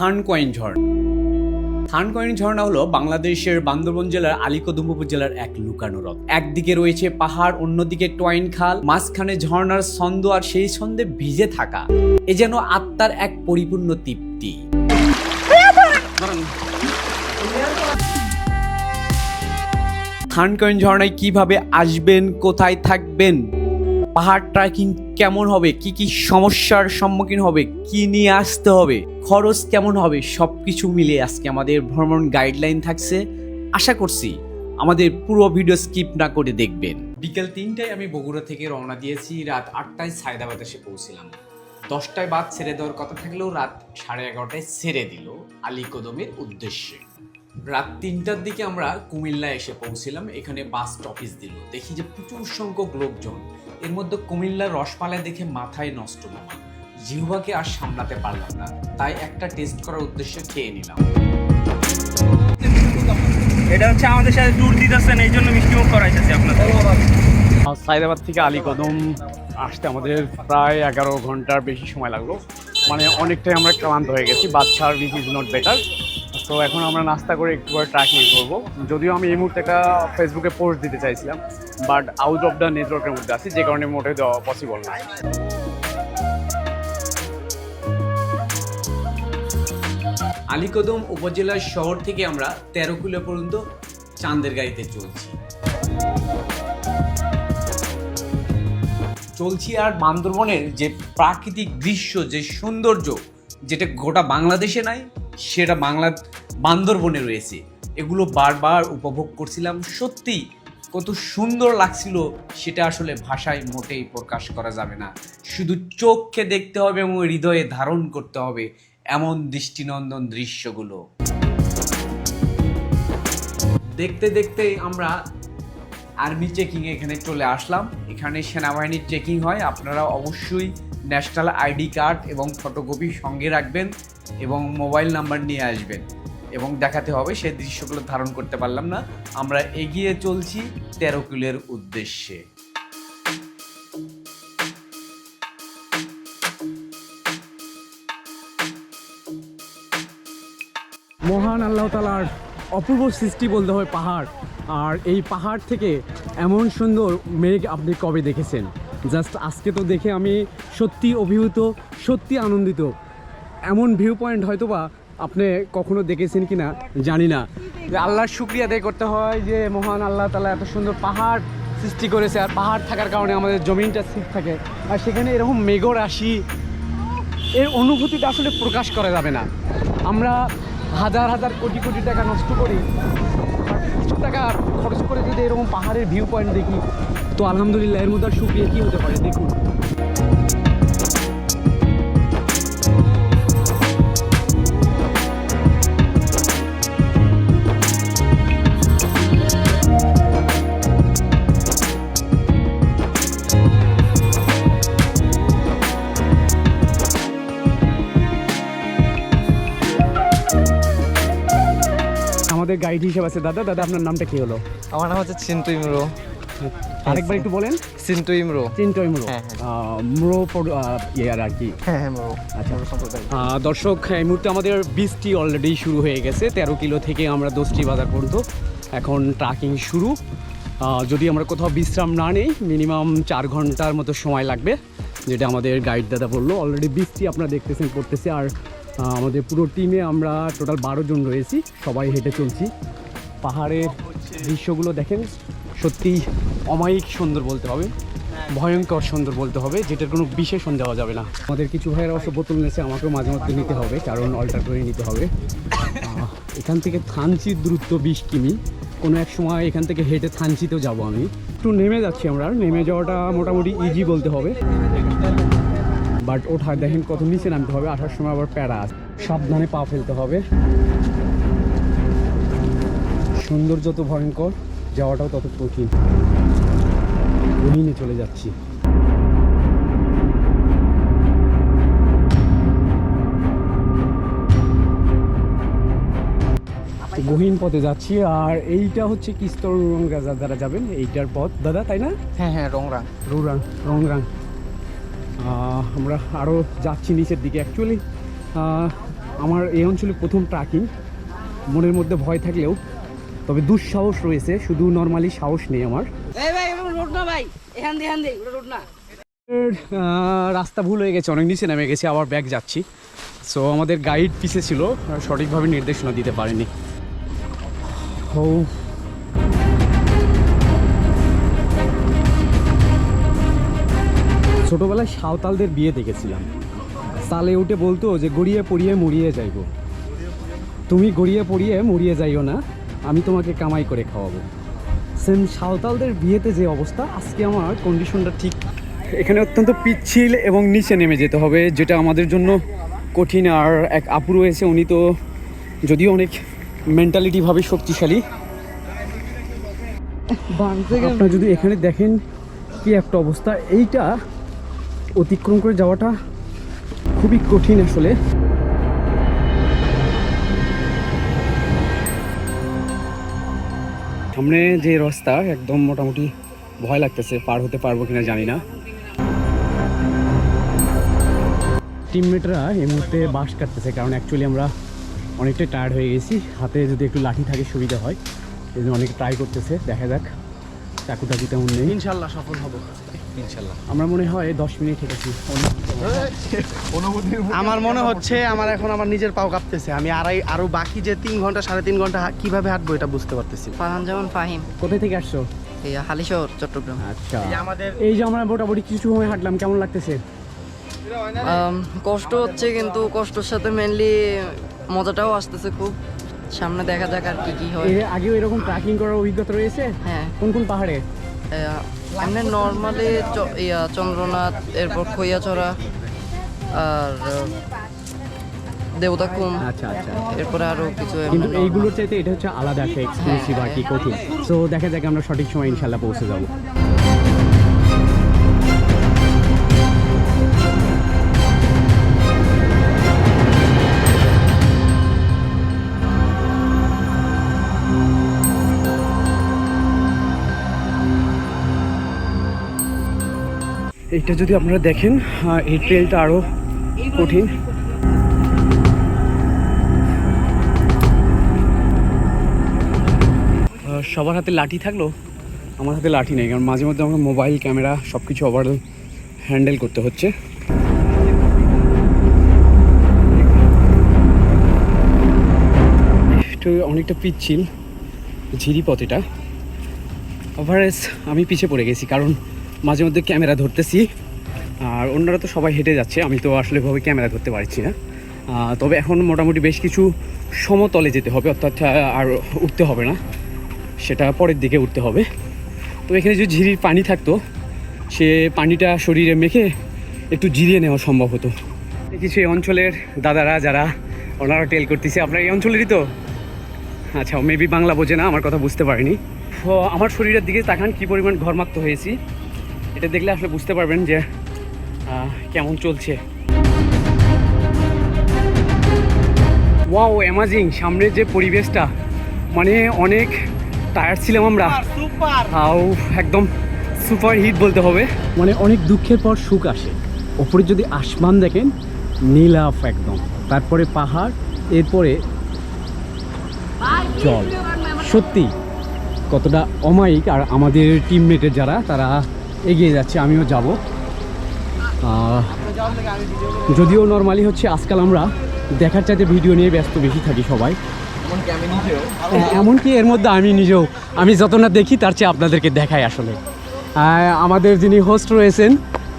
থানকয়েন ঝর্ণা থানকয়েন ঝর্ণা হলো বাংলাদেশের বান্দরবন জেলার আলিকদম উপজেলার এক লুকানো হ্রদ একদিকে রয়েছে পাহাড়, অন্যদিকে টয়েন খাল, মাঝখানে ঝর্ণার ছন্দ আর সেই ছন্দে ভিজে থাকা। এ যেন আত্মার এক পরিপূর্ণ তৃপ্তি। থানকয়েন ঝর্ণায় কীভাবে আসবেন, কোথায় থাকবেন? পাহাড় ট্রেকিং কেমন হবে? কি কি সমস্যার সম্মুখীন হবে? কি নিয়ে আসতে হবে? খরচ কেমন হবে? সব কিছু মিলে আজকে আমাদের ভ্রমণ গাইডলাইন থাকছে। আশা করছি আমাদের পুরো ভিডিও স্কিপ না করে দেখবেন। বিকেল তিনটায় আমি বগুড়া থেকে রওনা দিয়েছি। রাত আটটায় সায়দাবাদ এসে পৌঁছিলাম। দশটায় বাদ ছেড়ে দেওয়ার কথা থাকলেও রাত সাড়ে এগারোটায় ছেড়ে দিল আলীকদমের উদ্দেশ্যে। রাত তিনটার দিকে আমরা কুমিল্লা এসে পৌঁছিলাম। এখানে বাস স্টপেজ দিল। দেখি যে প্রচুর সংখ্যক লোকজন এর মধ্যে কুমিল্লার রসমালাই দেখে মাথায় নষ্ট মামা জিহ্বাকে আর সামলাতে পারলাম না। তাই একটা টেস্ট করার উদ্দেশ্যে খেয়ে নিলাম। এটা হচ্ছে আমাদের সাথে ট্যুর দিতেছেন এই জন্য মিষ্টি মুখ করাইতেছি আপনাদের। সাইদাবাদ থেকে আলীকদম আসতে আমাদের প্রায় এগারো ঘণ্টার বেশি সময় লাগল। মানে অনেকটাই আমরা ক্লান্ত হয়ে গেছি bus service is not better তো এখন আমরা নাস্তা করে একটু করে ট্র্যাকিং করব যদিও আমি এই মুহূর্তে একটা ফেসবুকে পোস্ট দিতে চাইছিলাম। বাট আউট অফ দ্য নেটওয়ার্কের মধ্যে আছি, যে কারণে মোটে দেওয়া পসিবল না। আলীকদম উপজেলার শহর থেকে আমরা তেরো কিলো পর্যন্ত চাঁদের গাড়িতে চলছি। চলছি আর বান্দরবনের যে প্রাকৃতিক দৃশ্য, যে সৌন্দর্য, যেটা গোটা বাংলাদেশে নাই, সেটা বাংলা বান্দরবনে রয়েছে। এগুলো বারবার উপভোগ করছিলাম সত্যি কত সুন্দর লাগছিল, সেটা আসলে ভাষায় মোটেই প্রকাশ করা যাবে না। শুধু চোখকে দেখতে হবে এবং হৃদয়ে ধারণ করতে হবে এমন দৃষ্টিনন্দন দৃশ্যগুলো। দেখতে দেখতে আমরা আর্মি চেকিং এখানে চলে আসলাম। এখানে সেনাবাহিনীর চেকিং হয়। আপনারা অবশ্যই ন্যাশনাল আইডি কার্ড এবং ফটোকপি সঙ্গে রাখবেন এবং মোবাইল নাম্বার নিয়ে আসবেন। এবং দেখাতে হবে সেই দৃশ্যগুলো ধারণ করতে পারলাম না। আমরা এগিয়ে চলছি তেরো কিলোর উদ্দেশ্যে। মহান আল্লাহ তালার অপূর্ব সৃষ্টি বলতে হয় পাহাড়। আর এই পাহাড় থেকে এমন সুন্দর মেঘ আপনি কবে দেখেছেন? জাস্ট আজকে তো দেখে আমি সত্যি অভিভূত সত্যি আনন্দিত। এমন ভিউ পয়েন্ট হয়তো বা আপনি কখনো দেখেছেন কি না জানি না। আল্লাহর শুক্রিয়া আদায় করতে হয় যে মহান আল্লাহ তালা এত সুন্দর পাহাড় সৃষ্টি করেছে আর পাহাড় থাকার কারণে আমাদের জমিনটা ঠিক থাকে। আর সেখানে এরকম মেঘ রাশি, এর অনুভূতিটা আসলে প্রকাশ করা যাবে না। আমরা হাজার হাজার কোটি কোটি টাকা নষ্ট করি কিছু টাকা খরচ করে যদি এরকম পাহাড়ের ভিউ পয়েন্ট দেখি, তো আলহামদুলিল্লাহ এর মধ্যে আর সুক্রিয়া কী হতে পারে? দেখুন। আমাদের গাইড হিসেবে আছে। দাদা দাদা আপনার নামটা কি হলো? আমার নাম হচ্ছে চিন্টু ইমরো। আরেকবার একটু বলেন। চিন্টু ইমরো। চিন্টয় মুরো হ্যাঁ, মুরো পর- আহ, ইয়ে আর কি? হ্যাঁ হ্যাঁ মরো আচ্ছা। মরো দর্শক এই মুহূর্তে আমাদের বৃষ্টি অলরেডি শুরু হয়ে গেছে। তেরো কিলো থেকে আমরা দোষটি বাজার পর্যন্ত এখন ট্রাকিং শুরু। যদি আমরা কোথাও বিশ্রাম না নেই মিনিমাম চার ঘণ্টার মতো সময় লাগবে যেটা আমাদের গাইড দাদা বলল। অলরেডি বৃষ্টি আপনারা দেখতেছেন পড়তেছে। আর আমাদের পুরো টিমে আমরা টোটাল বারো জন রয়েছি, সবাই হেঁটে চলছি। পাহাড়ের দৃশ্যগুলো দেখেন সত্যি অমায়িক সুন্দর বলতে হবে, ভয়ঙ্কর সুন্দর বলতে হবে, যেটার কোনো বিশেষণ দেওয়া যাবে না। আমাদের কিছু ভাইয়ের অবশ্য বোতল নিয়েছে, আমাকেও মাঝে মধ্যে নিতে হবে, কারণ অল্টার করে নিতে হবে। এখান থেকে থানচির দূরত্ব বিশ কিমি। কোনো এক সময় এখান থেকে হেঁটে থানচিতেও যাব আমি। একটু নেমে যাচ্ছি আমরা, নেমে যাওয়াটা মোটামুটি ইজি বলতে হবে। বাট ওঠা দেখেন কত নিচে নামতে হবে আসার সময় আবার প্যারা আছে। সাবধানে পা ফেলতে হবে। সুন্দর যত ভয়ঙ্কর যাওয়াটাও তত কঠিন। গহীনে চলে যাচ্ছি। গহীন পথে যাচ্ছি আর এইটা হচ্ছে কিস্তর রাজা দ্বারা যাবেন এইটার পথ। দাদা তাই না? হ্যাঁ হ্যাঁ রংরা। রৌরাং রংরাং। আমরা আরও যাচ্ছি নিচের দিকে। অ্যাকচুয়ালি আমার এই অঞ্চলে প্রথম ট্রাকিং মনের মধ্যে ভয় থাকলেও তবে দুঃসাহস রয়েছে। শুধু নর্মালি সাহস নেই আমার। রাস্তা ভুল হয়ে গেছে। অনেক নিচে নেমে গেছি আবার ব্যাগ যাচ্ছি। সো আমাদের গাইড পিছে ছিল আর সঠিকভাবে নির্দেশনা দিতে পারেনি। ও ছোটবেলায় সাঁওতালদের বিয়ে দেখেছিলাম। সালে উঠে বলতো যে গড়িয়ে পড়িয়ে মরিয়ে যাইব। তুমি গড়িয়ে পড়িয়ে মরিয়ে যাইও না আমি তোমাকে কামাই করে খাওয়াবো। সেম সাঁওতালদের বিয়েতে যে অবস্থা আজকে আমার কন্ডিশনটা ঠিক। এখানে অত্যন্ত পিচ্ছিল এবং নিচে নেমে যেতে হবে যেটা আমাদের জন্য কঠিন। আর এক আপু রয়েছে উনি তো যদিও অনেক মেন্টালিটিভাবে শক্তিশালী। আপনারা যদি এখানে দেখেন কি একটা অবস্থা এইটা অতিক্রম করে যাওয়াটা খুবই কঠিন আসলে। সামনে যে রাস্তা একদম মোটামুটি ভয় লাগতেছে পার হতে পারব কিনা জানি না। টিমমেটরা এই মুহূর্তে বাস কাটতেছে কারণ অ্যাকচুয়ালি আমরা অনেকটাই টায়ার্ড হয়ে গেছি। হাতে যদি একটু লাঠি থাকে সুবিধা হয়। এই জন্য অনেকে ট্রাই করতেছে দেখা যাক। চাকু টাকু তেমন নেই। ইনশাল্লাহ সফল হব। ইনশাল্লাহ। আমরা মনে হয় দশ মিনিট হেঁটেছি আমার মনে হচ্ছে আমার এখন আমার নিজের পাও কাঁপতেছে। আমি আড়াই আরও বাকি যে তিন ঘণ্টা সাড়ে তিন ঘণ্টা কীভাবে হাঁটবো এটা বুঝতে পারতেছি না। ফারহান ফাহিম। কোথায় থেকে আসছো? এই হালিশহর চট্টগ্রাম। আচ্ছা। এই যে আমাদের এই যে আমরা মোটামুটি কিছু সময় হাঁটলাম কেমন লাগতেছে? কষ্ট হচ্ছে কিন্তু কষ্টর সাথে মেনলি মজাটাও আসতেছে খুব। সামনে দেখা যাক আর কি কি হয়। এর আগেও এরকম ট্রাকিং করার অভিজ্ঞতা রয়েছে? হ্যাঁ। কোন কোন পাহাড়ে? এমনি নর্মালি ইয়া চন্দ্রনাথ এরপর খৈয়াচড়া আর দেবতা কুম আচ্ছা আচ্ছা এরপরে আরও কিছু কিন্তু এইগুলোর চাইতে এটা হচ্ছে আলাদা একটা এক্সক্লুসিভ আর কি কঠিন। সো দেখা যাক আমরা সঠিক সময় ইনশাল্লাহ পৌঁছে যাব। এইটা যদি আপনারা দেখেন এই ট্রেলটা আরও কঠিন। সবার হাতে লাঠি থাকল? আমার হাতে লাঠি নেই, কারণ মাঝে মধ্যে আমাকে মোবাইল ক্যামেরা সব কিছু ওভার হ্যান্ডেল করতে হচ্ছে। একটু অনেকটা পিচ্ছিল ঝিরি পথ এটা। ওভারেজ আমি পিছে পড়ে গেছি, কারণ মাঝে মধ্যে ক্যামেরা ধরতেছি। আর অন্যরা তো সবাই হেঁটে যাচ্ছে, আমি তো আসলে ভাবে ক্যামেরা ধরতে পারছি না। তবে এখন মোটামুটি বেশ কিছু সমতলে যেতে হবে, অর্থাৎ আর উঠতে হবে না। সেটা পরের দিকে উঠতে হবে। তো এখানে যে ঝিরির পানি থাকতো, সে পানিটা শরীরে মেখে একটু জিরিয়ে নেওয়া সম্ভব হতো। কিছু এই অঞ্চলের দাদারা যারা ওনারা টেল করতেছে। আপনার এই অঞ্চলেরই তো? আচ্ছা মেবি বাংলা বোঝে না, আমার কথা বুঝতে পারিনি। আমার শরীরের দিকে তাকান, কী পরিমাণ ঘরমাক্ত হয়েছি। এটা দেখলে আসলে বুঝতে পারবেন যে কেমন চলছে। ওয়াও অ্যামাজিং সামনের যে পরিবেশটা মানে অনেক টায়ার ছিলাম আমরা। আও একদম সুপার হিট বলতে হবে। মানে অনেক দুঃখের পর সুখ আসে। ওপরে যদি আসমান দেখেন নীলাফ একদম। তারপরে পাহাড় এরপরে জল। সত্যি কতটা অমায়িক। আর আমাদের টিমমেটের যারা তারা এগিয়ে যাচ্ছে আমিও যাব। যদিও নর্মালি হচ্ছে আজকাল আমরা দেখার চাইতে ভিডিও নিয়ে ব্যস্ত বেশি থাকি সবাই। হ্যাঁ, এমনকি এর মধ্যে আমি নিজেও আমি যত না দেখি তার চেয়ে আপনাদেরকে দেখাই আসলে। আমাদের যিনি হোস্ট রয়েছেন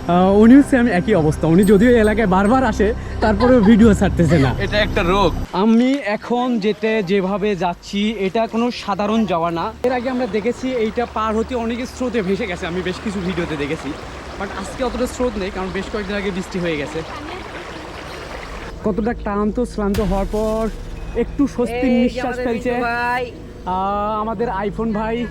উনিও সেম একই অবস্থা। উনি যদিও এই এলাকায় বারবার আসে তারপরেও ভিডিও ছাড়তেছে না। এটা একটা রোগ। আমি এখন যেতে যেভাবে যাচ্ছি এটা কোনো সাধারণ যাওয়া না। এর আগে আমরা দেখেছি এইটা পার হতে অনেক স্রোতে ভেসে গেছে। আমি বেশ কিছু ভিডিওতে দেখেছি। বাট আজকে অতটা স্রোত নেই কারণ বেশ কয়েকদিন আগে বৃষ্টি হয়ে গেছে। কতটা ক্লান্ত শ্রান্ত হওয়ার পর একটু স্বস্তি নিঃশ্বাস ফেলছে। ভাই। আহ, আমাদের আইফোন ভাই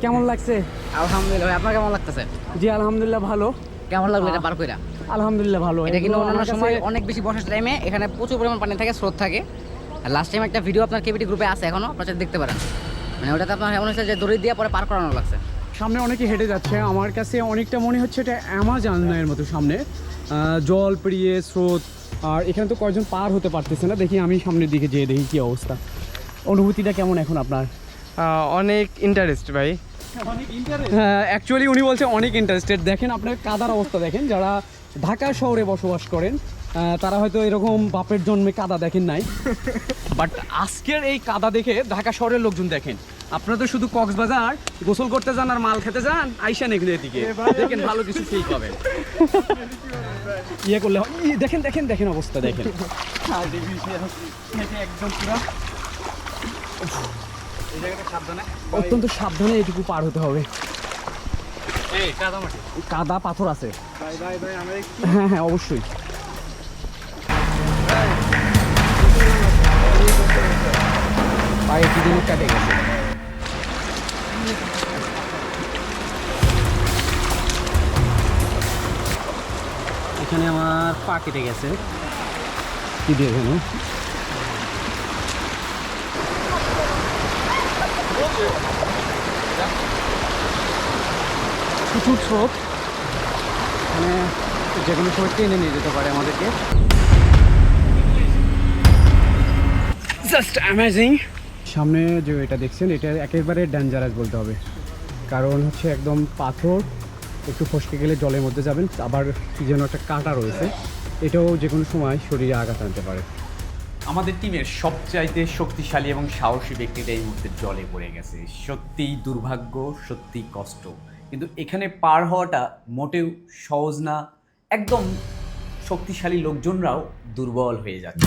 কেমন লাগছে? আলহামদুলিল্লাহ আপনার কেমন লাগতেছে? জি আলহামদুলিল্লাহ ভালো। কেমন লাগল এটা পার কইরা? আলহামদুলিল্লাহ ভালো। এটা কিন্তু অন্যান্য সময় অনেক বেশি বর্ষার টাইমে এখানে প্রচুর পরিমাণ পানি থাকে স্রোত থাকে। আর লাস্ট টাইম একটা ভিডিও আপনার কেবিটি গ্রুপে আছে এখনও আপনারা দেখতে পারেন। মানে ওটাতে আপনার এমন হচ্ছে যে দড়ি দিয়ে পরে পার করানো লাগছে। সামনে অনেকে হেঁটে যাচ্ছে আমার কাছে অনেকটা মনে হচ্ছে এটা অ্যামাজনের মতো সামনে। জল পেরিয়ে স্রোত আর এখানে তো কয়েকজন পার হতে পারতেছে না। দেখি আমি সামনের দিকে যেয়ে দেখি কী অবস্থা। অনুভূতিটা কেমন এখন আপনার? অনেক ইন্টারেস্ট ভাই। অ্যাকচুয়ালি উনি বলছে অনেক ইন্টারেস্টেড দেখেন আপনার কাদার অবস্থা দেখেন যারা ঢাকা শহরে বসবাস করেন তারা হয়তো এরকম বাপের জন্মে কাদা দেখেন নাই। বাট আজকের এই কাদা দেখে ঢাকা শহরের লোকজন দেখেন। আপনারা তো শুধু কক্সবাজার গোসল করতে যান আর মাল খেতে যান আইসা নেই এদিকে। দেখেন ভালো কিছু ফিল পাবেন। ইয়ে করলে দেখেন দেখেন দেখেন অবস্থা দেখেন। একদম পুরো। অত্যন্ত সাবধানে এটুকু পার হতে হবে। কাদা পাথর আছে। হ্যাঁ হ্যাঁ অবশ্যই। পায়ে কাটে গেছে। এখানে আমার পা কেটে গেছে। কি দিয়ে এখানে? প্রচুর স্রোত। মানে যে কোনো সময় টেনে নিয়ে যেতে পারে আমাদেরকে। জাস্ট অ্যামেজিং সামনে যে এটা দেখছেন, এটা একেবারে ডেঞ্জারাস বলতে হবে। কারণ হচ্ছে একদম পাথর, একটু ফসকে গেলে জলের মধ্যে যাবেন, আবার যেন একটা কাঁটা রয়েছে, এটাও যে কোনো সময় শরীরে আঘাত আনতে পারে। আমাদের টিমের সবচাইতে শক্তিশালী এবং সাহসী ব্যক্তিটা এই মুহূর্তে জলে পড়ে গেছে। সত্যিই দুর্ভাগ্য, সত্যিই কষ্ট। কিন্তু এখানে পার হওয়াটা মোটেও সহজ না। একদম শক্তিশালী লোকজনরাও দুর্বল হয়ে যাচ্ছে।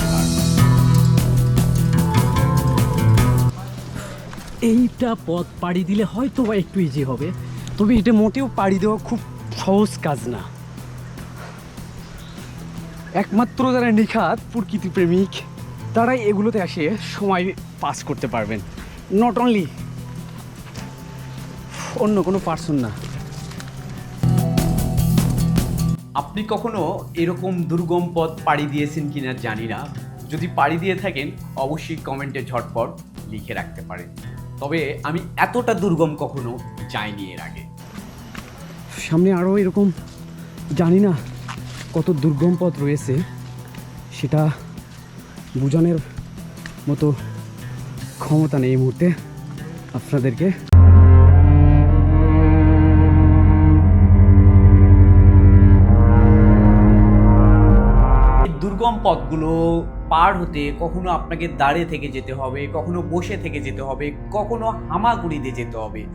এইটা পথ পাড়ি দিলে হয়তো বা একটু ইজি হবে। তবে এটা মোটেও পাড়ি দেওয়া খুব সহজ কাজ না। একমাত্র যারা নিখাত প্রকৃতি প্রেমিক। তারাই এগুলোতে আসে সময় পাস করতে পারবেন। নট অনলি অন্য কোনো পার্সন না। আপনি কখনো এরকম দুর্গম পথ পাড়ি দিয়েছেন কিনা জানি না। যদি পাড়ি দিয়ে থাকেন অবশ্যই কমেন্টে ঝটপট লিখে রাখতে পারেন। তবে আমি এতটা দুর্গম কখনো যাইনি এর আগে। সামনে আরও এরকম জানি না কত দুর্গম পথ রয়েছে সেটা বোঝানোর মতো ক্ষমতা নেই এই মুহূর্তে আপনাদেরকে। দুর্গম পথগুলো পার হতে কখনো আপনাকে দাঁড়িয়ে থেকে যেতে হবে, কখনো বসে থেকে যেতে হবে, কখনো হামাগুড়ি দিয়ে যেতে হবে।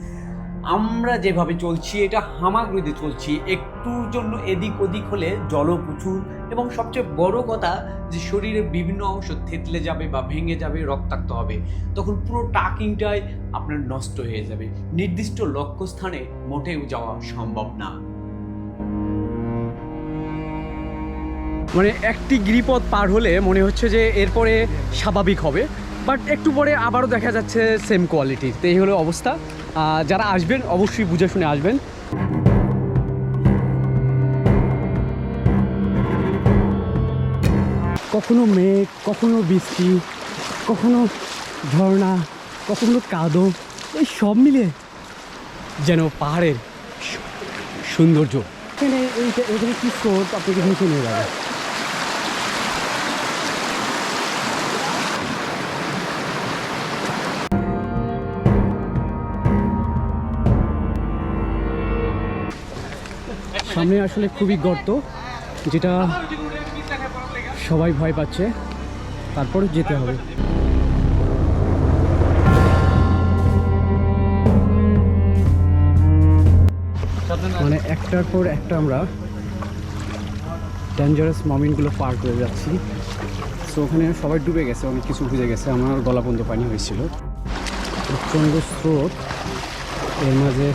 আমরা যেভাবে চলছি, এটা হামাগুড়িতে চলছি, একটুর জন্য এদিক ওদিক হলে জল প্রচুর এবং সবচেয়ে বড় কথা যে শরীরের বিভিন্ন অংশ থেতলে যাবে বা ভেঙে যাবে, রক্তাক্ত হবে। তখন পুরো টাকিংটাই আপনার নষ্ট হয়ে যাবে। নির্দিষ্ট লক্ষ্যস্থানে মোটেও যাওয়া সম্ভব না। মানে একটি গিরিপথ পার হলে মনে হচ্ছে যে এরপরে স্বাভাবিক হবে, বাট একটু পরে আবারও দেখা যাচ্ছে সেম কোয়ালিটির তো। এই হলো অবস্থা। যারা আসবেন, অবশ্যই বুঝে শুনে আসবেন। কখনো মেঘ, কখনো বৃষ্টি, কখনো ঝর্ণা, কখনো কাদো, এই সব মিলে যেন পাহাড়ের সৌন্দর্য। এখানে এইটা এখানে কি স্রোত? আপনাকে ভেসে নিয়ে যাবে সামনে আসলে খুবই গর্ত, যেটা সবাই ভয় পাচ্ছে। তারপরে যেতে হবে। মানে একটার পর একটা আমরা ডেঞ্জারাস মমিনগুলো পার করে যাচ্ছি। তো ওখানে সবাই ডুবে গেছে, অনেক কিছু ভিজে গেছে। আমার গলা পর্যন্ত পানি হয়েছিল। প্রচণ্ড স্রোত। এর মাঝে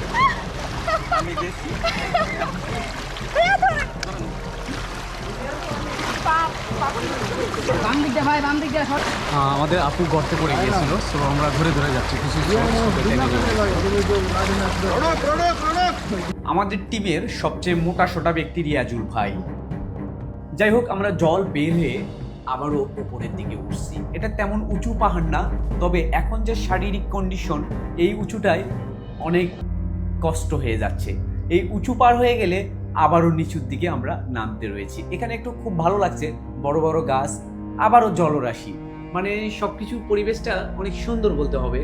আমাদের আপু গর্তে পড়ে গিয়েছিল সো আমরা ধরে ধরে যাচ্ছি কিছু আমাদের টিমের সবচেয়ে মোটা সোটা ব্যক্তি রিয়াজুল ভাই। যাই হোক আমরা জল বের হয়ে আবারও উপরের দিকে উঠছি। এটা তেমন উঁচু পাহাড় না তবে এখন যে শারীরিক কন্ডিশন এই উঁচুটায় অনেক কষ্ট হয়ে যাচ্ছে। এই উঁচু পার হয়ে গেলে আবারও নিচুর দিকে আমরা নামতে রয়েছি। এখানে একটু খুব ভালো লাগছে বড় বড় গাছ আবারও জলরাশি। মানে সবকিছু পরিবেশটা অনেক সুন্দর বলতে হবে।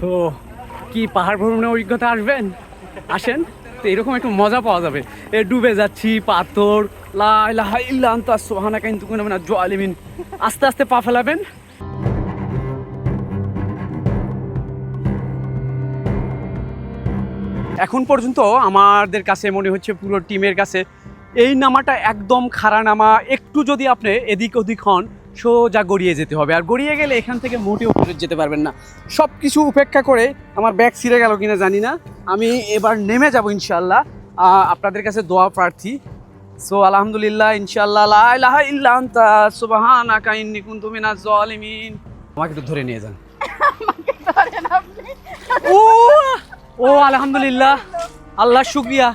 তো কি পাহাড় ভ্রমণের অভিজ্ঞতা আসবেন? আসেন। তো এরকম একটু মজা পাওয়া যাবে। এ, ডুবে যাচ্ছি, পাথর লাই লাই ইল্লান্ত সোহানা কিন্তু জোয়ালিমিন। আস্তে আস্তে পা ফেলাবেন। এখন পর্যন্ত আমাদের কাছে মনে হচ্ছে পুরো টিমের কাছে এই নামাটা একদম খাড়া নামা। একটু যদি আপনি এদিক ওদিক হন সোজা গড়িয়ে যেতে হবে। আর গড়িয়ে গেলে এখান থেকে মোটেও ফেরত যেতে পারবেন না। সব কিছু উপেক্ষা করে আমার ব্যাগ ছিঁড়ে গেল কিনা জানি না। আমি এবার নেমে যাব ইনশাল্লাহ আপনাদের কাছে দোয়া প্রার্থী। সো আলহামদুলিল্লাহ ইনশাল্লাহ লা ইলাহা ইল্লা আনতা সুবহানাকা ইন্নী কুনতু মিনাজ জালিমিন আমাকে একটু ধরে নিয়ে যান। ও ও, আলহামদুলিল্লাহ। আল্লাহ শুক্রিয়া।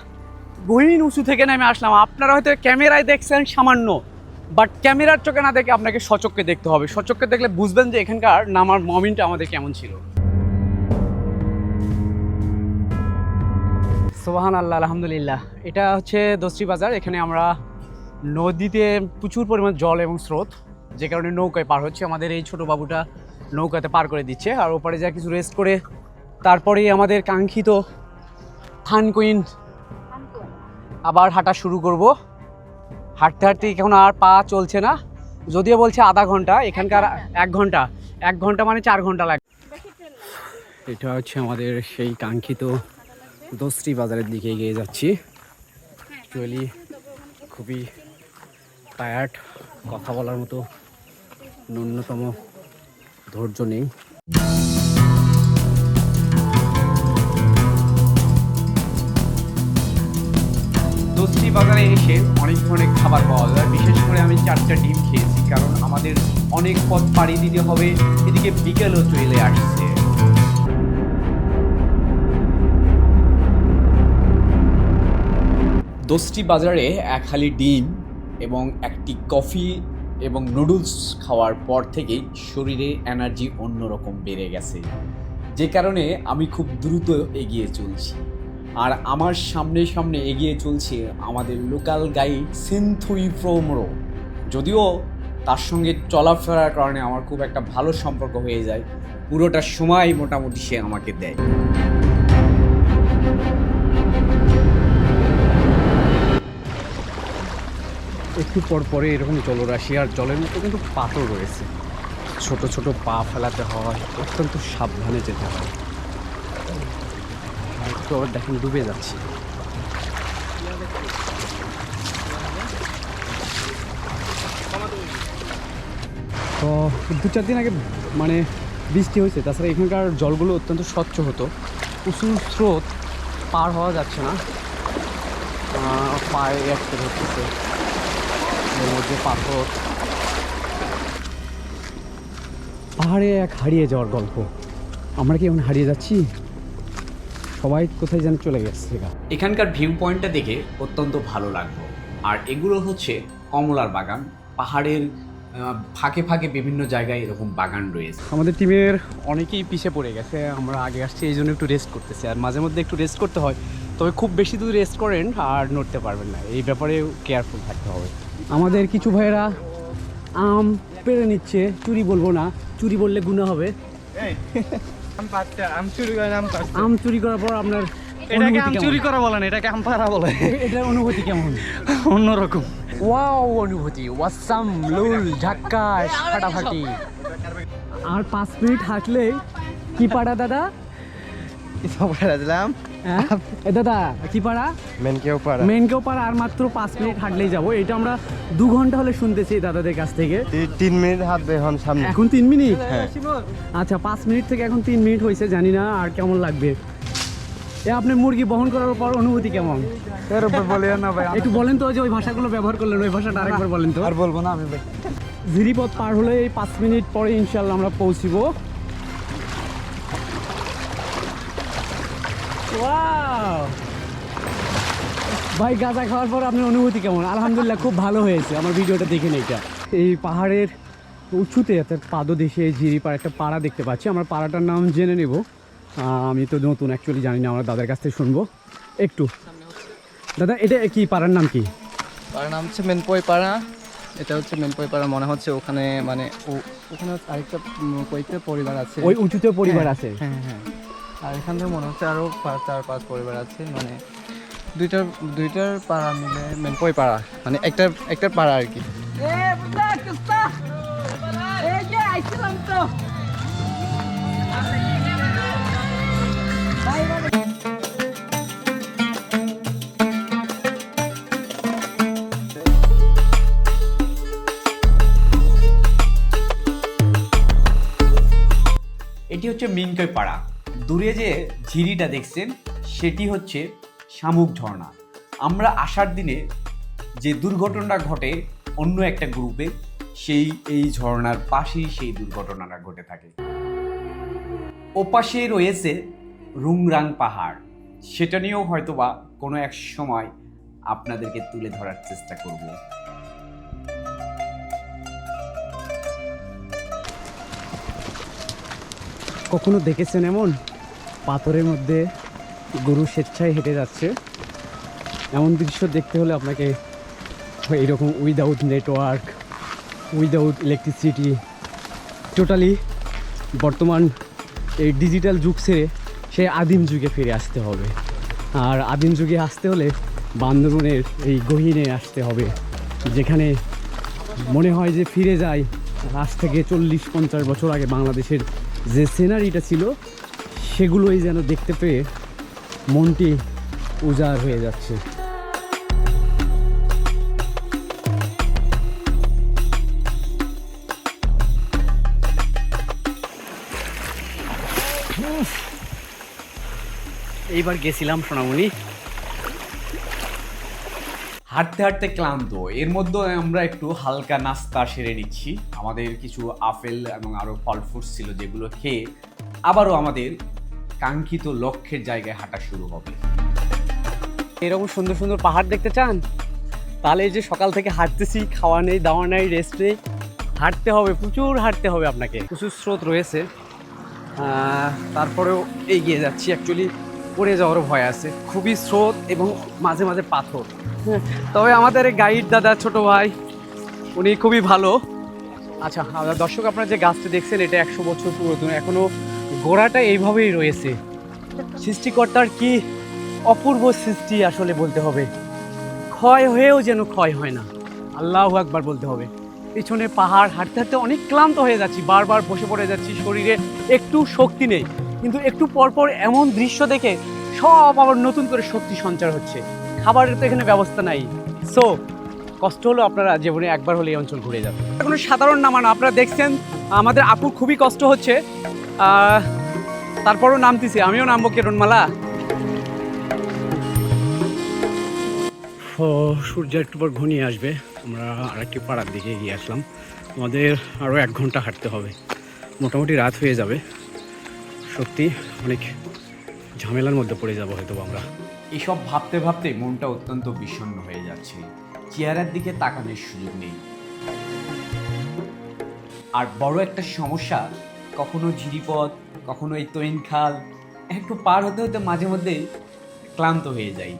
গহীন উঁচু থেকে নেমে আসলাম। আপনারা হয়তো ক্যামেরায় দেখছেন সামান্য বাট ক্যামেরার চোখে না দেখে আপনাকে সচক্ষে দেখতে হবে। সচক্ষে দেখলে বুঝবেন যে এখানকার নামার মমিনটা আমাদের কেমন ছিল। সোহান আল্লাহ আলহামদুলিল্লাহ। এটা হচ্ছে দস্তি বাজার। এখানে আমরা নদীতে প্রচুর পরিমাণ জল এবং স্রোত, যে কারণে নৌকায় পার হচ্ছে। আমাদের এই ছোট বাবুটা নৌকাতে পার করে দিচ্ছে। আর ওপারে যা কিছু রেস্ট করে তারপরেই আমাদের কাঙ্ক্ষিত থান কুইন আবার হাঁটা শুরু করব। হাঁটতে হাঁটতে এখন আর পা চলছে না। যদিও বলছে আধা ঘণ্টা এখানকার এক ঘণ্টা। এক ঘণ্টা। মানে চার ঘণ্টা লাগে এটা হচ্ছে আমাদের সেই কাঙ্ক্ষিত দোস্তি বাজারের দিকে এগিয়ে যাচ্ছি। অ্যাকচুয়ালি খুবই টায়ার্ড কথা বলার মতো ন্যূনতম ধৈর্য নেই। দোস্তি বাজারে এসে অনেক ধরনের খাবার পাওয়া যায়। বিশেষ করে আমি চারটা ডিম খেয়েছি, কারণ আমাদের অনেক পথ পাড়ি দিতে হবে। এদিকে বিকেলও চলে আসছে। দোস্তি বাজারে এক হালি ডিম এবং একটি কফি এবং নুডলস খাওয়ার পর থেকেই শরীরে এনার্জি অন্যরকম বেড়ে গেছে। যে কারণে আমি খুব দ্রুত এগিয়ে চলছি। আর আমার সামনে সামনে এগিয়ে চলছে আমাদের লোকাল গাইড সিনথুই ফ্রোমরো যদিও তার সঙ্গে চলাফেরার কারণে আমার খুব একটা ভালো সম্পর্ক হয়ে যায়, পুরোটা সময় মোটামুটি সে আমাকে দেয়। একটু পর পরে এরকম জলরাশি আর জলের মধ্যে কিন্তু পাথর রয়েছে। ছোট ছোট পা ফেলাতে হয়, অত্যন্ত সাবধানে যেতে হয়। আবার দেখেন ডুবে যাচ্ছি। তো দু চার দিন আগে মানে বৃষ্টি হয়েছে, তাছাড়া এখানকার জলগুলো অত্যন্ত স্বচ্ছ হতো। প্রচুর স্রোত পার হওয়া যাচ্ছে না। পায়ে একটা ধরতেছে মধ্যে পাথর পাহাড়ে এক হারিয়ে যাওয়ার গল্প। আমরা কি এখন হারিয়ে যাচ্ছি? সবাই কোথায় যেন চলে গেছে এখানকার ভিউ পয়েন্টটা দেখে অত্যন্ত ভালো লাগল। আর এগুলো হচ্ছে কমলার বাগান। পাহাড়ের ফাঁকে ফাঁকে বিভিন্ন জায়গায় এরকম বাগান রয়েছে। আমাদের টিমের অনেকেই পিছে পড়ে গেছে। আমরা আগে আসছি এই জন্য একটু রেস্ট করতেছি। আর মাঝে মধ্যে একটু রেস্ট করতে হয়। তবে খুব বেশি দূর রেস্ট করেন আর নড়তে পারবেন না। এই ব্যাপারে কেয়ারফুল থাকতে হবে। আমাদের কিছু ভাইয়েরা আম পেরে নিচ্ছে। চুরি বলব না। চুরি বললে গুণা হবে। আম চুরি করার পর আপনার এটাকে আম চুরি? করা বলে না এটাকে আম পাড়া বলে। এটার অনুভূতি কেমন? অন্যরকম। ওয়াও অনুভূতি। ওয়াসাম লুল ঝাক্কাস ফাটাফাটি। আর পাঁচ মিনিট হাঁটলেই কি পাড়া দাদা? দিলাম? দাদা কি পাড়া? মেন কেউ পাড়া। মেনকেও পাড়া আর মাত্র পাঁচ মিনিট হাঁটলেই যাব। এটা আমরা দু ঘণ্টা হলে শুনতেছি দাদাদের কাছ থেকে। তিন মিনিট হাঁটবে এখন সামনে। এখন তিন মিনিট? হ্যাঁ। আচ্ছা পাঁচ মিনিট থেকে এখন তিন মিনিট হয়েছে জানি না আর কেমন লাগবে। এ আপনি মুরগি বহন করার পর অনুভূতি কেমন? এর উপর বলে না ভাই একটু বলেন তো যে ওই ভাষাগুলো ব্যবহার করলেন ওই ভাষাটা আরেকবার বলেন তো। আর বলব না আমি ভাই। ঝিরিপথ পার হলে এই পাঁচ মিনিট পরে ইনশাল্লাহ আমরা পৌঁছিব। ভাই গাঁজা খাওয়ার পর আপনার অনুভূতি কেমন? আলহামদুলিল্লাহ খুব ভালো হয়েছে। আমার ভিডিওটা দেখে এইটা এই পাহাড়ের উঁচুতে একটা পাদদেশে জিরিপাড় একটা পাড়া দেখতে পাচ্ছি। আমার পাড়াটার নাম জেনে নেব। আমি তো নতুন অ্যাকচুয়ালি জানি না আমার দাদার কাছ থেকে শুনব। একটু। দাদা এটা কি পাড়ার নাম কি? পাড়ার নাম হচ্ছে মেনপই পাড়া। এটা হচ্ছে মেনপই পাড়া মনে হচ্ছে ওখানে মানে ওখানে আরেকটা কয়েকটা পরিবার আছে। ওই উঁচুতে পরিবার আছে? হ্যাঁ হ্যাঁ। আর এখান থেকে মনে হচ্ছে আরও পাঁচ চার পাঁচ পরিবার আছে মানে দুইটার দুইটার পাড়া মিলে মেনপই পাড়া? মানে একটা একটা পাড়া আর কি। এটি হচ্ছে মিনকই পাড়া। দূরে যে ঝিরিটা দেখছেন, সেটি হচ্ছে শামুক ঝর্ণা। আমরা আসার দিনে যে দুর্ঘটনাটা ঘটে অন্য একটা গ্রুপে সেই, এই ঝর্ণার পাশেই সেই দুর্ঘটনাটা ঘটে থাকে। ওপাশে রয়েছে রুংরাং পাহাড়। সেটা নিয়েও হয়তোবা কোনো এক সময় আপনাদেরকে তুলে ধরার চেষ্টা করব। কখনো দেখেছেন এমন? পাথরের মধ্যে গরু স্বেচ্ছায় হেঁটে যাচ্ছে। এমন দৃশ্য দেখতে হলে আপনাকে এইরকম without network without electricity totally বর্তমান এই ডিজিটাল যুগ ছেড়ে সেই আদিম যুগে ফিরে আসতে হবে। আর আদিম যুগে আসতে হলে বান্দরবনের এই গহীনে আসতে হবে, যেখানে মনে হয় যে ফিরে যায় আজ থেকে চল্লিশ পঞ্চাশ বছর আগে বাংলাদেশের যে সিনারিটা ছিল সেগুলোই যেন দেখতে পেয়ে মনটি উজাড় হয়ে যাচ্ছে। এইবার গেছিলাম সোনামণি। হাঁটতে হাঁটতে ক্লান্ত। এর মধ্যে আমরা একটু হালকা নাস্তা সেরে নিচ্ছি। আমাদের কিছু আপেল এবং আরও ফল ফ্রুটস ছিল যেগুলো খেয়ে আবারও আমাদের কাঙ্ক্ষিত লক্ষ্যের জায়গায় হাঁটা শুরু হবে। এরকম সুন্দর সুন্দর পাহাড় দেখতে চান? তাহলে যে সকাল থেকে হাঁটতেছি, খাওয়া নেই, দাওয়া নেই রেস্ট নেই, হাঁটতে হবে, প্রচুর হাঁটতে হবে আপনাকে। প্রচুর স্রোত রয়েছে। তারপরেও এগিয়ে যাচ্ছি। অ্যাকচুয়ালি পড়ে যাওয়ারও ভয় আছে। খুবই স্রোত এবং মাঝে মাঝে পাথর। তবে আমাদের গাইড দাদা, ছোট ভাই, উনি খুবই ভালো। আচ্ছা দর্শক আপনারা যে গাছটা দেখছেন, এটা একশো বছর পুরাতন। এখনও গোড়াটা এইভাবেই রয়েছে। সৃষ্টিকর্তার কি অপূর্ব সৃষ্টি আসলে বলতে হবে। ক্ষয় হয়েও যেন ক্ষয় হয় না। আল্লাহ একবার বলতে হবে। পিছনে পাহাড়, হাঁটতে হাঁটতে অনেক ক্লান্ত হয়ে যাচ্ছি। বারবার বসে পড়ে যাচ্ছি। শরীরে একটু শক্তি নেই। কিন্তু একটু পরপর এমন দৃশ্য দেখে সব আবার নতুন করে শক্তি সঞ্চার হচ্ছে। খাবারের তো এখানে ব্যবস্থা নাই। সো কষ্ট হলো আপনারা জীবনে একবার হলে এই অঞ্চল ঘুরে যাবেন। কোনো সাধারণ নামা না আপনারা দেখছেন, আমাদের আপুর খুবই কষ্ট হচ্ছে। তারপরও নামতেছি আমিও নামবো কেরণমালা ও সূর্য একটু পর ঘনিয়ে আসবে। আমরা আরেকটি পাড়ার দিকে এগিয়ে আসলাম। আমাদের আরও এক ঘণ্টা হাঁটতে হবে। মোটামুটি রাত হয়ে যাবে। সত্যি অনেক ঝামেলার মধ্যে পড়ে যাব হয়তো আমরা। এসব ভাবতে ভাবতে মনটা অত্যন্ত বিষণ্ণ হয়ে যাচ্ছে। চেহারার দিকে তাকানোর সুযোগ নেই। আর বড় একটা সমস্যা কখনো ঝিরিপথ, কখনো এই তৈন খাল, একটু পার হতে হতে মাঝে মধ্যে ক্লান্ত হয়ে যাই।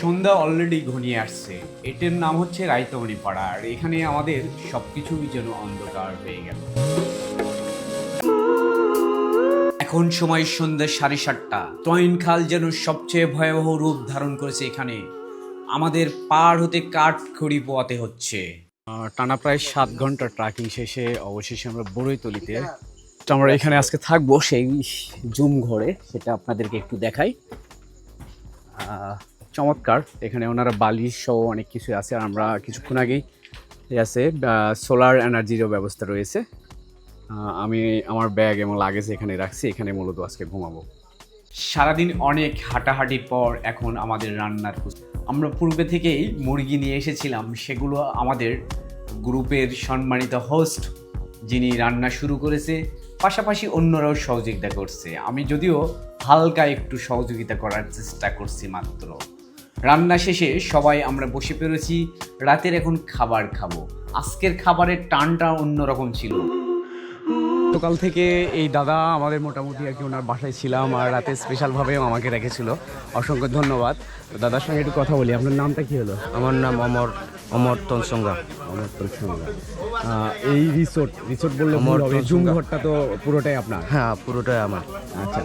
সন্ধ্যা অলরেডি ঘনিয়ে আসছে। এটার নাম হচ্ছে রায়তমণি পাড়া আর এখানে আমাদের সব কিছুই যেন অন্ধকার হয়ে গেল। এখন সময় সন্ধ্যা সাড়ে সাতটা। টয়েন খাল যেন সবচেয়ে ভয়াবহ রূপ ধারণ করেছে এখানে। আমাদের পার হতে কাঠ খড়ি পোয়াতে হচ্ছে। টানা প্রায় সাত ঘণ্টা ট্রাকিং শেষে অবশেষে আমরা বড়ইতলিতে তো আমরা এখানে আজকে থাকব সেই জুম ঘরে সেটা আপনাদেরকে একটু দেখাই। চমৎকার এখানে ওনারা বালিশ সহ অনেক কিছু আছে আর আমরা কিছুক্ষণ আগেই আছে সোলার এনার্জিরও ব্যবস্থা রয়েছে। আমি আমার ব্যাগ এবং লাগেজ এখানে রাখছি এখানে মূলত আজকে ঘুমাবো। সারাদিন অনেক হাঁটাহাঁটির পর এখন আমাদের রান্নার। আমরা পূর্বে থেকেই মুরগি নিয়ে এসেছিলাম সেগুলো আমাদের গ্রুপের সম্মানিত হোস্ট যিনি রান্না শুরু করেছে পাশাপাশি অন্যরাও সহযোগিতা করছে। আমি যদিও হালকা একটু সহযোগিতা করার চেষ্টা করছি মাত্র। রান্না শেষে সবাই আমরা বসে পেরেছি রাতের এখন খাবার খাব। আজকের খাবারের টানটা অন্যরকম ছিল। গতকাল থেকে এই দাদা আমাদের মোটামুটি আর কি ওনার বাসায় ছিলাম আর রাতে স্পেশালভাবে আমাকে রেখেছিল। অসংখ্য ধন্যবাদ। দাদার সঙ্গে একটু কথা বলি আপনার নামটা কি হলো? আমার নাম অমর অমর তনসঙ্গা আমার তো সঙ্গে এই রিসোর্ট রিসোর্ট বললে হবে তো জুম ঘরটা তো পুরোটাই আপনার? হ্যাঁ পুরোটাই আমার। আচ্ছা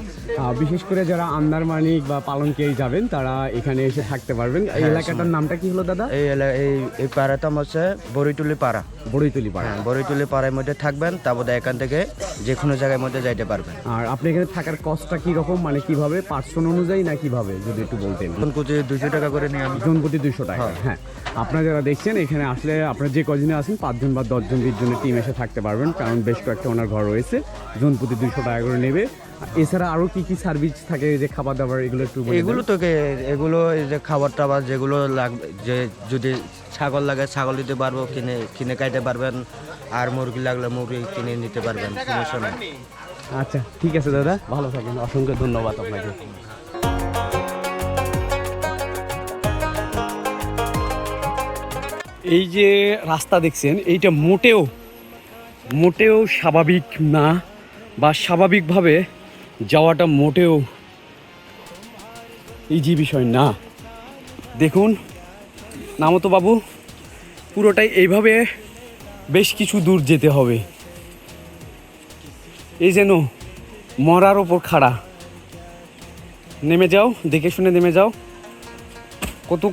বিশেষ করে যারা আন্দারমানিক বা পালনকেই যাবেন তারা এখানে এসে থাকতে পারবেন। এই এলাকাটার নামটা কি হলো দাদা? এই এলা- এই এই পাড়াটা হচ্ছে বড়িটুলি পাড়া বড়ইতলি পাড়া হ্যাঁ বড়িটুলি পাড়ার মধ্যে থাকবেন তারপরে এখান থেকে যে কোনো জায়গার মধ্যে যাইতে পারবেন। আর আপনি এখানে থাকার কস্টটা কি রকম মানে কীভাবে? পার্সন অনুযায়ী না কীভাবে? যদি একটু বলতেন। কুচি দুশো টাকা করে নিয়ে আমি জন প্রতি দুইশো টাকা। হ্যাঁ। আপনারা যারা দেখছেন এখানে আসলে আপনারা যে কজনে আছেন পাঁচজন বা দশজন বিশ জনের টিম এসে থাকতে পারবেন কারণ বেশ কয়েকটা ওনার ঘর রয়েছে। জন প্রতি দুইশো টাকা করে নেবে। এছাড়া আরও কি কি সার্ভিস থাকে যে খাবার দাবার এগুলো একটু এগুলো তো কে- এগুলো এই যে খাবার টাবার যেগুলো লাগবে যে যদি ছাগল লাগে ছাগল দিতে পারব কিনে কিনে খাইতে পারবেন। আর মুরগি লাগলে মুরগি কিনে নিতে পারবেন সমস্যা নেই। আচ্ছা ঠিক আছে দাদা ভালো থাকেন অসংখ্য ধন্যবাদ আপনাকে। এই যে রাস্তা দেখছেন, এইটা মোটেও মোটেও স্বাভাবিক না বা স্বাভাবিকভাবে যাওয়াটা মোটেও ইজি বিষয় না। দেখুন, নামতো বাবু, পুরোটাই এইভাবে বেশ কিছু দূর যেতে হবে। এই যেন মরার ওপর খাড়া। নেমে যাও, দেখে শুনে নেমে যাও। কত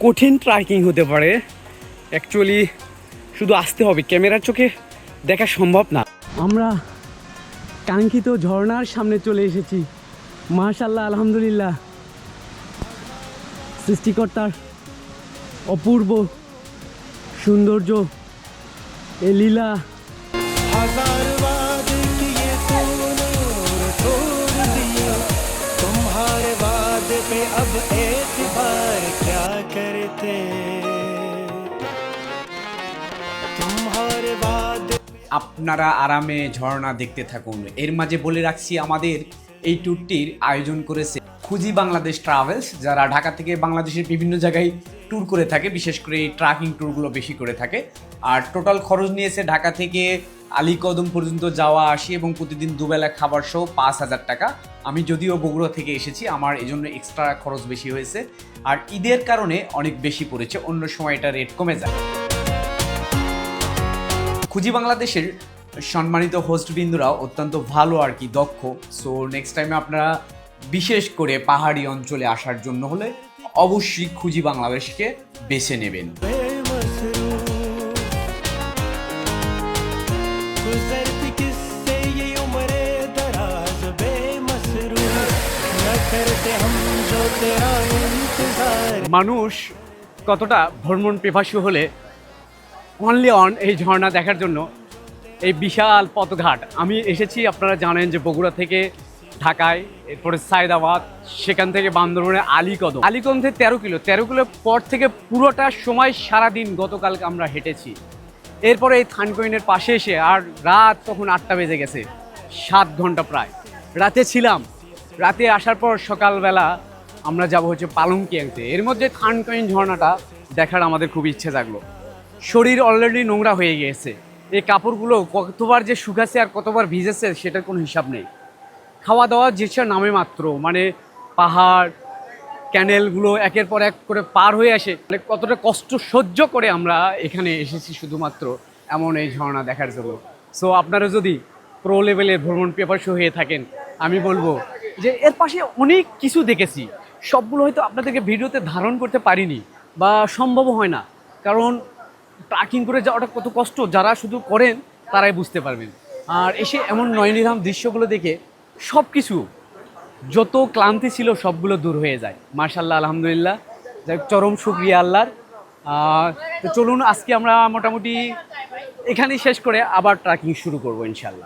কঠিন ট্রাকিং হতে পারে। অ্যাকচুয়ালি শুধু আসতে হবে ক্যামেরার চোখে দেখা সম্ভব না আমরা কাঙ্ক্ষিত ঝর্ণার সামনে চলে এসেছি মাশাল্লাহ আলহামদুলিল্লাহ সৃষ্টিকর্তার অপূর্ব সৌন্দর্য এ লীলা हजार वाद किए तूने और छोड़ दिए तुम्हारे वाद पे अब एतबार আপনারা আরামে ঝর্ণা দেখতে থাকুন। এর মাঝে বলে রাখছি আমাদের এই ট্যুরটির আয়োজন করেছে খুঁজি বাংলাদেশ ট্রাভেলস, যারা ঢাকা থেকে বাংলাদেশের বিভিন্ন জায়গায় ট্যুর করে থাকে, বিশেষ করে এই ট্রাকিং ট্যুরগুলো বেশি করে থাকে। আর টোটাল খরচ নিয়েছে ঢাকা থেকে আলীকদম পর্যন্ত যাওয়া, আসি এবং প্রতিদিন দুবেলা খাবার সহ পাঁচ হাজার টাকা। আমি যদিও বগুড়া থেকে এসেছি, আমার এজন্য এক্সট্রা খরচ বেশি হয়েছে। আর ঈদের কারণে অনেক বেশি পড়েছে, অন্য সময় এটা রেট কমে যায়। খুঁজি বাংলাদেশের সম্মানিত হোস্টবিন্দুরা অত্যন্ত ভালো আর কি দক্ষ। সো নেক্সট টাইমে আপনারা বিশেষ করে পাহাড়ি অঞ্চলে আসার জন্য হলে অবশ্যই খুঁজি বাংলাদেশকে বেছে নেবেন। মানুষ কতটা ভ্রমণ পিপাসু হলে অনলি অন এই ঝর্ণা দেখার জন্য এই বিশাল পথঘাট। আমি এসেছি, আপনারা জানেন যে বগুড়া থেকে ঢাকায়, এরপরে সায়দাবাদ, সেখান থেকে বান্দরবনে আলীকদম। থেকে তেরো কিলো তেরো কিলো পর থেকে পুরোটা সময় সারাদিন গতকালকে আমরা হেঁটেছি। এরপরে এই থানকোইনের পাশে এসে আর রাত তখন আটটা বেজে গেছে, সাত ঘণ্টা প্রায়। রাতে ছিলাম। রাতে আসার পর সকালবেলা আমরা যাব হচ্ছে পালংকিয়াংতে। এর মধ্যে থানকোইন ঝর্ণাটা দেখার আমাদের খুব ইচ্ছে জাগলো। শরীর অলরেডি নোংরা হয়ে গিয়েছে এই কাপড়গুলো কতবার যে শুকাছে আর কতবার ভিজেছে সেটার কোনো হিসাব নেই। খাওয়া দাওয়া যেসব নামে মাত্র মানে পাহাড়, ক্যানেলগুলো একের পর এক করে পার হয়ে আসে। মানে কতটা কষ্ট সহ্য করে আমরা এখানে এসেছি শুধুমাত্র এমন এই ঝর্ণা দেখার জন্য। সো আপনারা যদি প্রো লেভেলের ভ্রমণ পেপারশো হয়ে থাকেন, আমি বলব যে এর পাশে অনেক কিছু দেখেছি। সবগুলো হয়তো আপনাদেরকে ভিডিওতে ধারণ করতে পারিনি বা সম্ভব হয় না। কারণ ট্রাকিং করে যাওয়াটা কত কষ্ট, যারা শুধু করেন তারাই বুঝতে পারবেন। আর এসে এমন নয়নিধাম দৃশ্যগুলো দেখে সব কিছু যত ক্লান্তি ছিল সবগুলো দূর হয়ে যায়। মার্শাল্লাহ আলহামদুলিল্লাহ। যাই চরম সুক্রিয়া আল্লাহর। তো চলুন, আজকে আমরা মোটামুটি এখানেই শেষ করে আবার ট্রাকিং শুরু করব ইনশাল্লাহ